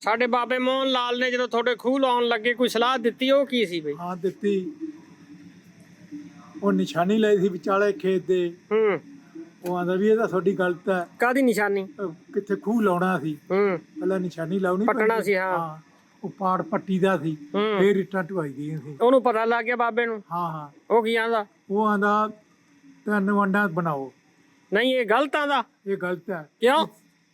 ਸਾਡੇ ਬਾਬੇ ਮੋਹਨ ਲਾਲ ਨੇ ਜਦੋਂ ਤੁਹਾਡੇ ਖੂਹ ਲਾਉਣ ਲੱਗੇ ਕੋਈ ਸਲਾਹ ਦਿੱਤੀ? ਉਹ ਕੀ ਸੀ ਬਈ? ਹਾਂ ਦਿੱਤੀ। ਉਹ ਨਿਸ਼ਾਨੀ ਲਈ ਸੀ ਵਿਚਾਲੇ ਖੇਤ ਦੇ। ਹੂੰ। ਉਹ ਆਂਦਾ ਵੀ ਇਹ ਤਾਂ ਤੁਹਾਡੀ ਗਲਤ ਹੈ। ਕਾਦੀ ਨਿਸ਼ਾਨੀ? ਅਹ ਕਿੱਥੇ ਖੂਹ ਲਾਉਣਾ ਸੀ। ਹੂੰ। ਪਹਿਲਾਂ ਨਿਸ਼ਾਨੀ ਲਾਉਣੀ ਪੱਟਣਾ ਪੈਂਦੀ। ਸੀ, ਹਾਂ। ਉਹ ਪਾੜ ਪੱਟੀ ਦਾ ਸੀ। ਹੂੰ। ਫੇਰ ਇੱਟਾਂ ਢਵਾਈ ਦੀਆਂ ਸੀ। ਉਹਨੂੰ ਪਤਾ ਲੱਗ ਗਿਆ ਬਾਬੇ ਨੂੰ? ਹਾਂ ਹਾਂ। ਉਹ ਕੀ ਆਂਦਾ? ਉਹ ਆਂਦਾ ਤਿੰਨ ਵੰਡਾਂ ਬਣਾਓ। ਨਹੀਂ ਇਹ ਗਲਤ ਆਂਦਾ। ਇਹ ਗਲਤ ਹੈ। ਕਿਉਂ?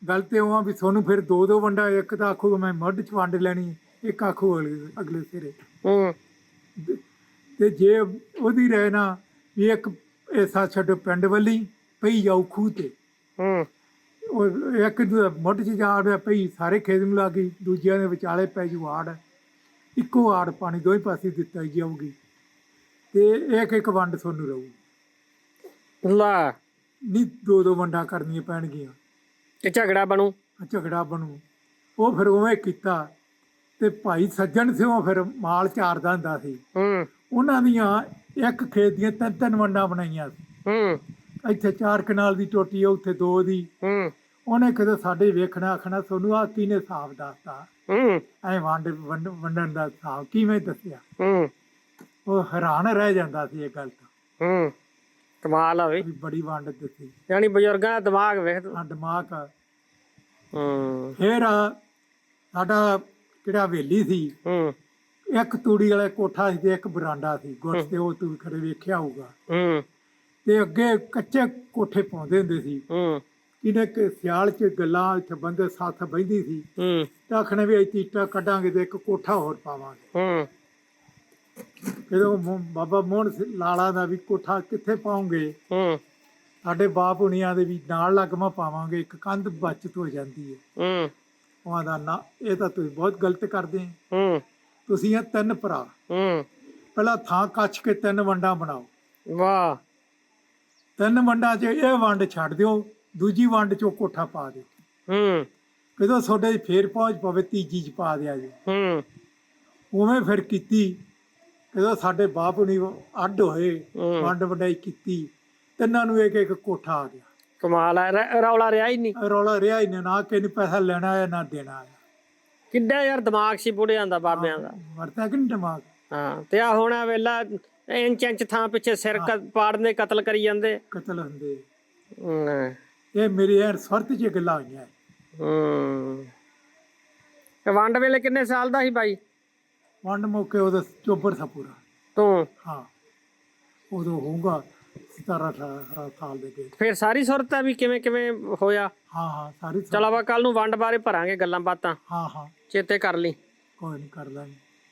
ਗਲਤ ਇਹ ਆ ਵੀ ਤੁਹਾਨੂੰ ਫਿਰ ਦੋ ਦੋ ਵੰਡਾ ਇੱਕ ਤਾਂ ਆਖੂ ਮੈਂ ਮੱਧ ਚ ਵੰਡ ਲੈਣੀ ਇੱਕ ਆਖੂ ਅਗਲੇ ਅਗਲੇ ਸਿਰੇ। ਹੂੰ। ਤੇ ਜੇ ਉਹਦੀ ਰਹਿ ਨਾ ਵੀ ਇੱਕ ਐਸਾ ਛੱਡ ਪਿੰਡ ਵੱਲੀ ਪਈ ਜਾਊ ਖੂਹ ਤੇ। ਹੂੰ। ਉਹ ਇੱਕ ਮੁੱਢ ਚ ਜਾੜ ਪਈ ਸਾਰੇ ਖੇਤ ਨੂੰ ਲੱਗੀ ਦੂਜਿਆਂ ਦੇ ਵਿਚਾਲੇ ਪੈ ਜੂ ਆੜ। ਇੱਕੋ ਆੜ ਪਾਣੀ ਦੋਵੇਂ ਪਾਸੇ ਦਿੱਤਾ ਜਾਊਗੀ। ਤੇ ਇੱਕ ਇੱਕ ਵੰਡ ਤੁਹਾਨੂੰ ਰਹੂ। ਲਾ। ਨਹੀਂ ਦੋ ਦੋ ਵੰਡਾਂ ਕਰਨੀਆਂ ਪੈਣਗੀਆਂ। ਤੇ ਝਗੜਾ ਬਣੂ। ਝਗੜਾ ਬਣੂ। ਉਹ ਫਿਰ ਉਵੇਂ ਕੀਤਾ ਤੇ ਭਾਈ ਸੱਜਣ ਸਿਓ ਫਿਰ ਮਾਲ ਚਾਰਦਾ ਹੁੰਦਾ ਸੀ। ਹੂੰ। ਉਹਨਾਂ ਦੀਆਂ ਇੱਕ ਖੇਤ ਦੀਆਂ ਤਿੰਨ ਤਿੰਨ ਵੰਡਾਂ ਬਣਾਈਆਂ ਸੀ। ਹੂੰ। ਇੱਥੇ ਚਾਰ ਕਨਾਲ ਦੀ ਟੋਟੀ ਆ ਉੱਥੇ ਦੋ ਦੀ। ਹੂੰ। ਉਹਨੇ ਕਦੇ ਸਾਡੇ ਵੇਖਣਾ ਆਖਣਾ ਤੁਹਾਨੂੰ ਆ ਕਿਨੇ ਹਿਸਾਬ ਦੱਸਤਾ? ਹੂੰ। ਐ ਵੰਡ ਵੰਡ- ਵੰਡਣ ਦਾ ਹਿਸਾਬ ਕਿਵੇਂ ਦੱਸਿਆ? ਹੂੰ। ਉਹ ਹੈਰਾਨ ਰਹਿ ਜਾਂਦਾ ਸੀ ਇਹ ਗੱਲ ਤੋਂ। ਹੂੰ। ਕਮਾਲ ਆ ਬਈ। ਵੀ ਬੜੀ ਵੰਡ ਦਿੱਤੀ। ਯਾਨੀ ਬਜ਼ੁਰਗਾਂ ਦਾ ਦਿਮਾਗ ਵੇਖ ਤੂੰ। ਆ ਦਿਮਾਗ ਆ। ਹੂੰ। ਫਿਰ ਸਾਡਾ ਕਿਹੜਾ ਹਵੇਲੀ ਸੀ। ਹੂੰ। ਇੱਕ ਤੂੜੀ ਵਾਲਾ ਕੋਠਾ ਸੀ ਤੇ ਇੱਕ ਬਰਾਂਡਾ ਸੀ। ਗੁੱਟ ਤੇ ਉਹ ਤੂੰ ਖੜੇ ਵੇਖਿਆ ਹੋਊਗਾ। ਹੂੰ। ਤੇ ਅੱਗੇ ਕੱਚੇ ਕੋਠੇ ਪਾਉਂਦੇ ਹੁੰਦੇ ਸੀ। ਹੂੰ। ਇਹਨੇ ਕਿ ਸਿਆਲ ਚ ਗੱਲਾਂ ਇੱਥੇ ਬੰਦੇ ਸਾਥ ਬੈਂਦੀ ਸੀ। ਹੂੰ। ਤਾਂ ਆਖਣੇ ਵੀ ਇੱਥੇ ਇੱਟਾਂ ਕੱਢਾਂਗੇ ਤੇ ਇੱਕ ਕੋਠਾ ਹੋਰ ਪਾਵਾਂਗੇ। ਹੂੰ। ਜਦੋਂ ਮੋ- ਬਾਬਾ ਮੋਹਨ ਸਿੰਘ ਲਾਲਾ ਦਾ ਵੀ ਕੋਠਾ ਕਿੱਥੇ ਪਾਉਂਗੇ? ਹੂੰ। ਸਾਡੇ ਬਾਪ ਹੁਣੀਆਂ ਦੇ ਵੀ ਨਾਲ ਲੱਗਮਾ ਪਾਵਾਂਗੇ ਇੱਕ ਕੰਧ ਬਚਤ ਹੋ ਜਾਂਦੀ ਹੈ ਹੂੰ। ਉਹਨਾਂ ਦਾ ਨਾ ਇਹ ਤਾਂ ਤੁਸੀਂ ਬਹੁਤ ਗਲਤ ਕਰਦੇ ਹੋ ਹੂੰ। ਤੁਸੀਂ ਇਹ ਤਿੰਨ ਭਰਾ। ਹੂੰ। ਪਹਿਲਾਂ ਥਾਂ ਕੱਚ ਕੇ ਤਿੰਨ ਵੰਡਾਂ ਬਣਾਓ। ਵਾਹ। ਤਿੰਨ ਵੰਡਾਂ 'ਚ ਇਹ ਵੰਡ ਛੱਡ ਦਿਓ ਦੂਜੀ ਵੰਡ 'ਚੋਂ ਕੋਠਾ ਪਾ ਦਿਓ। ਹੂੰ। ਜਦੋਂ ਤੁਹਾਡੇ ਫੇਰ ਪਹੁੰਚ ਪਵੇ ਤੀਜੀ 'ਚ ਪਾ ਦਿਆ ਜੀ। ਹੂੰ। ਉਵੇਂ ਫਿਰ ਕੀਤੀ। ਜਦੋਂ ਸਾਡੇ ਬਾਪ ਹੁਣੀ ਅੱਡ ਹੋਏ ਹੂੰ। ਵੰਡ ਵਡਾਈ ਕੀਤੀ ਤਿੰਨਾਂ ਨੂੰ ਇੱਕ ਇੱਕ ਕੋਠਾ ਆ ਗਿਆ। ਕਮਾਲ ਆ ਰ- ਰੌਲਾ ਰਿਹਾ ਹੀ ਨਹੀਂ। ਰੌਲਾ ਰਿਹਾ ਹੀ ਨਹੀਂ, ਨਾ ਕਿ ਨਹੀਂ ਪੈਸਾ ਲੈਣਾ ਹੈ ਨਾ ਦੇਣਾ ਹੈ ਕਿੱਡਾ ਯਾਰ ਦਿਮਾਗ ਸੀ ਬੁੜਿਆਂ ਦਾ ਬਾਬਿਆਂ ਦਾ। ਵਰਤਿਆ ਕਿ ਨਹੀਂ ਦਿਮਾਗ? ਹਾਂ ਤੇ ਆ ਹੋਣਾ ਵੇਲਾ ਇੰਚ ਇੰਚ ਥਾਂ ਪਿੱਛੇ ਸਿਰ ਕ- ਪਾੜਨੇ ਕਤਲ ਕਰੀ ਜਾਂਦੇ। ਕਤਲ ਹੁੰਦੇ। ਹੂੰ। ਇਹ ਮੇਰੀ ਯਾਰ ਸੁਰਤ 'ਚ ਗੱਲਾਂ ਹੋਈਆਂ। ਹੂੰ। ਤੇ ਵੰਡ ਵੇਲੇ ਕਿੰਨੇ ਸਾਲ ਦਾ ਸੀ ਬਾਈ? ਵੰਡ ਮੌਕੇ ਉਹਦਾ ਚੋਬਰ ਸਾ ਪੂਰਾ। ਤੂੰ ਹਾਂ। ਉਦੋਂ ਹੋਊਗਾ 17 18 ਸਾਲ ਦੇ ਗਏ ਫਿਰ ਸਾਰੀ ਸੁਰਤ ਆ ਵੀ ਕਿਵੇਂ ਕਿਵੇਂ ਹੋਇਆ? ਹਾਂ ਹਾਂ ਸਾਰੀ ਸੁਰਤ- ਚਲ ਆਪਾਂ ਕੱਲ ਨੂੰ ਵੰਡ ਬਾਰੇ ਭਰਾਂਗੇ ਗੱਲਾਂ ਬਾਤਾਂ। ਹਾਂ ਹਾਂ। ਚੇਤੇ ਕਰ ਲਈ। ਕੋਈ ਨਹੀਂ ਕਰ ਲਾਂਗੇ।